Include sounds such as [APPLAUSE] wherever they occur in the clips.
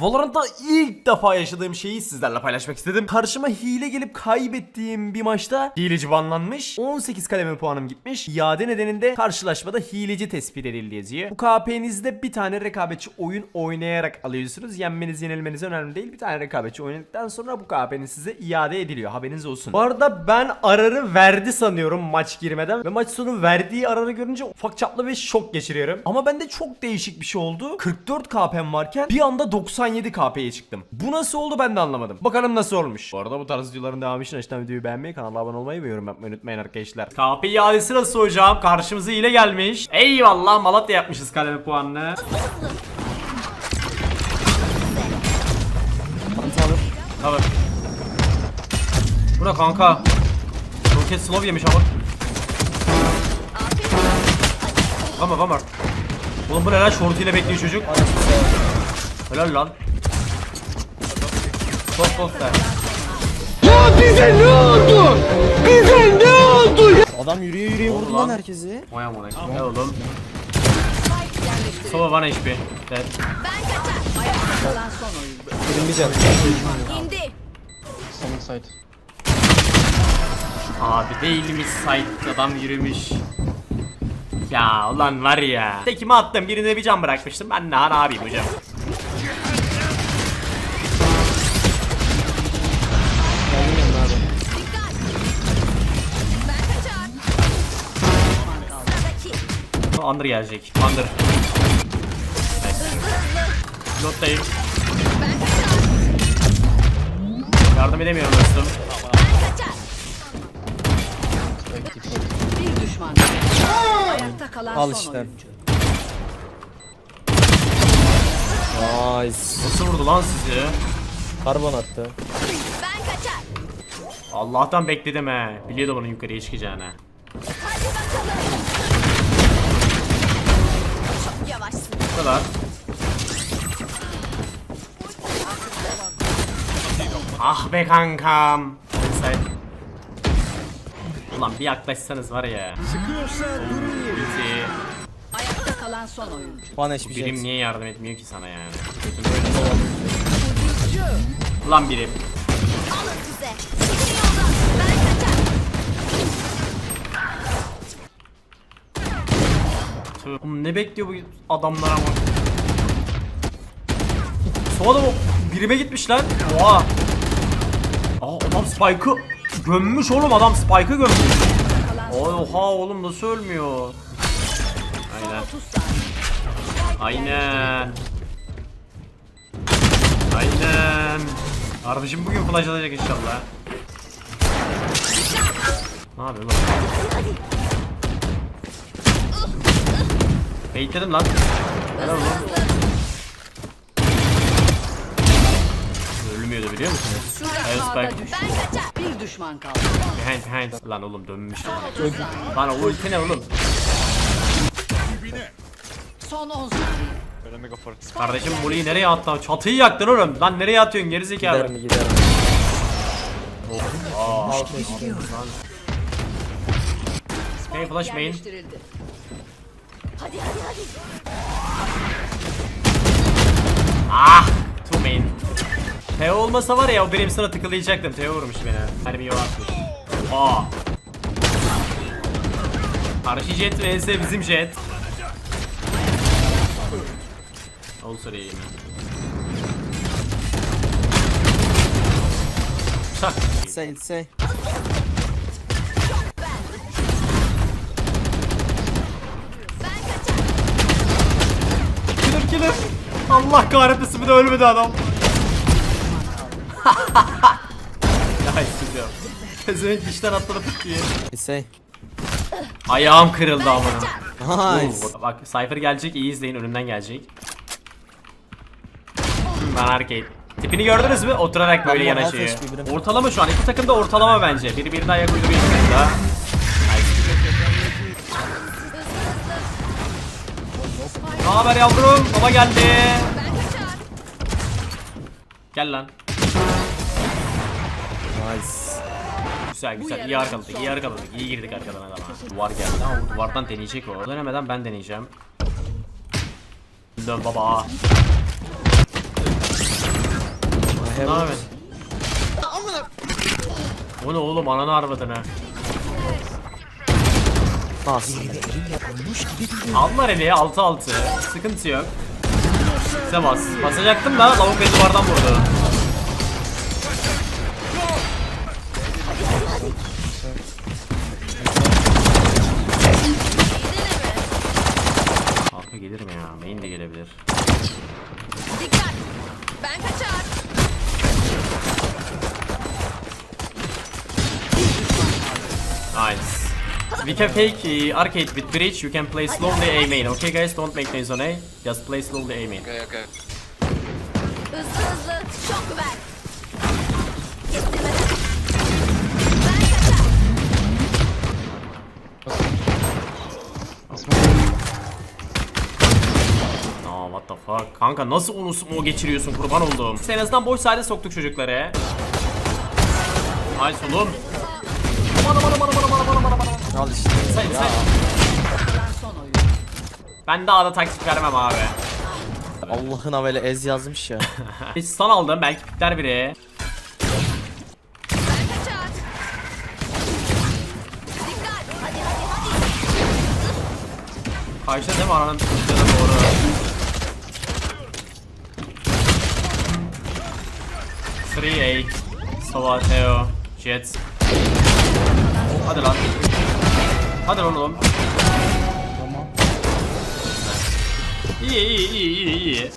Valorant'ta ilk defa yaşadığım şeyi sizlerle paylaşmak istedim. Karşıma hile gelip kaybettiğim bir maçta hileci banlanmış. 18 kaleme puanım gitmiş. İade nedeninde karşılaşmada hileci tespit edildi yazıyor. Bu KP'nizde bir tane rekabetçi oyun oynayarak alıyorsunuz. Yenmeniz yenilmeniz önemli değil. Bir tane rekabetçi oynadıktan sonra bu KP'niz size iade ediliyor. Haberiniz olsun. Bu arada ben ararı verdi sanıyorum maç girmeden. Ve maç sonu verdiği ararı görünce ufak çaplı bir şok geçiriyorum. Ama bende çok değişik bir şey oldu. 44 KP'm varken bir anda 90 97kp'ye çıktım. Bu nasıl oldu ben de anlamadım. Bakalım nasıl olmuş. Bu arada bu tarz videoların devamı için açıdan videoyu beğenmeyi, kanala abone olmayı ve yorum yapmayı unutmayın arkadaşlar. KP iadesi nasıl hocam? Karşımıza ile gelmiş. Eyvallah Malatya yapmışız kaleme puanını. Tamam. Bura kanka. Roket slow yemiş ama. Vama vama. Oğlum bu ne lan şortuyla bekliyor çocuk. Helal lan. Top top der. Adam yürüye yürüye Oldu vurdu lan. lan herkesi. Vay amına. Ne oğlum? Sova bana HP. Dead. Birim bir can. İndi. Coming side. Abi değilmiş site adam yürümüş. Ya ulan var ya. Tekimi attım birine bir can bırakmıştım. Ben ne ne yapayım hocam. Under gelecek. Under. Kaçar. Yardım edemiyorum dostum. Bir düşman. Ayakta kalan Al son işte. oyuncu. Nice. Nasıl vurdu lan sizi? Karbon attı. Ben kaçar. Allah'tan bekledim he. Biliyordum onun yukarıya çıkacağını. Kadar. Ah be kankam. Inside. Ulan bir yaklaşsanız var ya. Ayakta kalan son oyuncu. HP Birim niye yardım etmiyor ki sana yani? Böyle. Ulan birim. Oğlum ne bekliyor bu adamlar ama? Sova da birime gitmiş lan. Oha. Aa adam Spike'ı gömmüş oğlum adam Spike'ı gömmüş. Oha oğlum nasıl ölmüyor? Aynen. 30 saniye. Aynen. Aynen. Kardeşim bugün flash atacak inşallah. Ne yapıyor lan? Baitledim lan. Helal lan. Ölmüyordu biliyor musunuz? Kaçar. Bir düşman kaldı. Behind behind. Lan oğlum dönmüş. Lan o ulti ne oğlum? Son 10 saniye. Kardeşim Molly'yi nereye attın? Çatıyı yaktın oğlum. Lan nereye atıyorsun gerizekalı? Gider mi gider mi? Hey flash main. Hadi hadi hadi. Ah! Two main. Teo olmasa var ya o benim sana tıkılayacaktım. Teo vurmuş beni. Hani bir yol atmış. Aa! Karşı jet vs bizim jet. Ol soruya yemin. Şak. Say say. Ben kaçar. Killer. Allah kahretmesin bir de ölmedi adam. [LAUGHS] ya istiyorum. Pezevenk işten atladı pıt diye. Say. Ayağım kırıldı amına. Nice. Oo, Bak Cypher gelecek iyi izleyin önümden gelecek. Ben arcade. Tipini gördünüz mü? Oturarak böyle yanaşıyor. Ortalama şu an. iki takım da ortalama bence. Biri birine ayak uyduruyor ikisi haber yavrum? Baba geldi. Gel lan. Nice. Güzel güzel. İyi arkaladık. iyi arkaladık. İyi girdik arkadan adama. Duvar geldi ama duvardan deneyecek o. Denemeden ben deneyeceğim. Dön baba. Ne yapıyorsun? Bu ne oğlum ananı arvadın ha. Nasıl? Aldılar eli 6-6. Sıkıntı yok. Size bas. Basacaktım da lavuk beni duvardan vurdu. We can fake uh, arcade with bridge. You can play slowly A main. Okay guys, don't make noise on A. Just play slowly A main. Okay, okay. Hızlı hızlı. Şok ver. Kestirmeden. Ben kaçar. Aa what the fuck. Kanka nasıl onu smoke geçiriyorsun kurban olduğum. Biz en azından boş sahne soktuk çocukları. Ay solum. Bana bana bana bana Al işte. Say, say. Kalan son oyuncu. Ben daha da taktik vermem abi. Allah'ın havele ez yazmış ya. [LAUGHS] Hiç stun aldım belki pikler biri. Karşıda değil mi aranın tuttuğuna doğru. Three eight. Sova, Theo, Jet. Hadi lan. Hadi lan oğlum. İyi iyi iyi iyi iyi. Ver.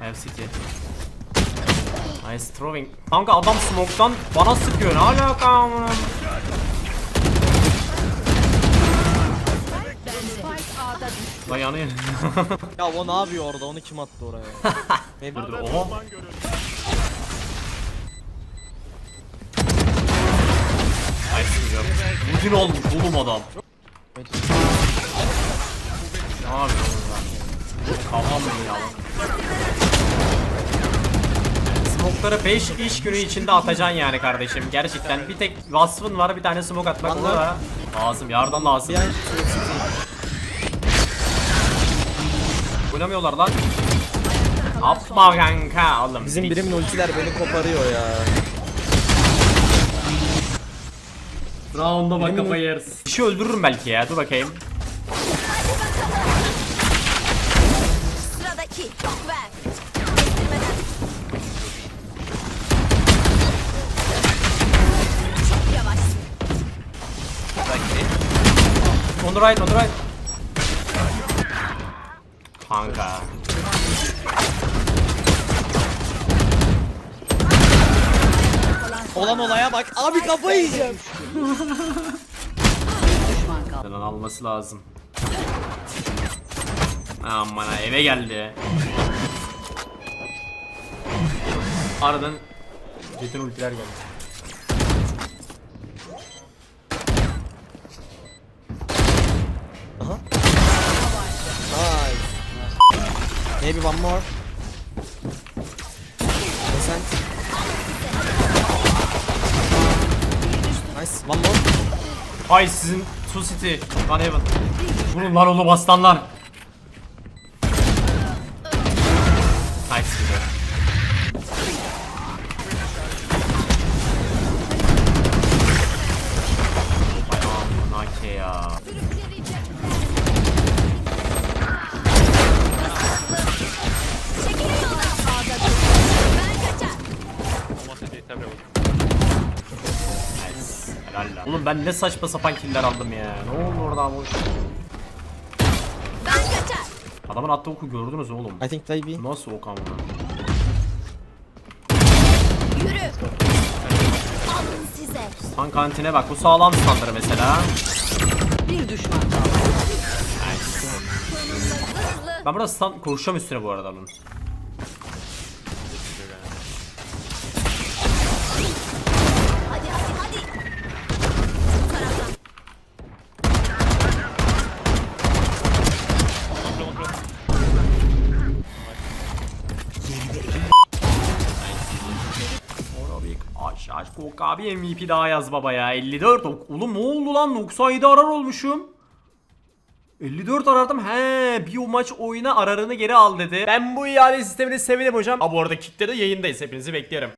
I have city. Nice throwing. Kanka adam smoke'tan bana sıkıyor. Ne alaka amına? Lan yanıyor. [LAUGHS] ya o ne yapıyor orada? Onu kim attı oraya? Ne [LAUGHS] dur dur. Oha. Nice hocam. Bugün olmuş oğlum adam. Ne yapıyorsun lan? Kafam mı ya? Smoke'ları 5 iş günü içinde atacaksın yani kardeşim. Gerçekten bir tek vasfın var bir tane smoke atmak o da lazım. Yardım lazım. Oynamıyorlar lan. Yapma kanka oğlum. bizim birimin ultiler beni koparıyor ya. Round'a bak kafayı yersin. Kişi öldürürüm belki ya dur bakayım. Sıradaki. Şok ver. Kestirmeden. Çok yavaş. On the right on the right. Kanka. Olan olaya bak. Abi kafayı yiyeceğim. Düşman kaldı. Lan alması lazım. Aman ha eve geldi. Aradan Jet'in ultiler geldi. Nice. Maybe one more. Nice. One more. Ay sizin Two City One Heaven. Vurun lan oğlum aslanlar. Lan. Oğlum ben ne saçma sapan killer aldım ya. Ne oldu orada kaçar. Adamın attığı oku gördünüz oğlum. I think maybe. Nasıl ok amına? Yürü. Alın size. Tan kantine bak bu sağlam standır mesela. Bir düşman kaldı. Ben burada stand koşacağım üstüne bu arada bunun. Kok abi MVP daha yaz baba ya 54 Ok- Oğlum ne oldu lan 97 arar olmuşum 54 aradım. He, bir maç oyuna ararını geri al dedi. Ben bu iade sistemini severim hocam. Ha bu arada Kick'te de yayındayız. Hepinizi bekliyorum.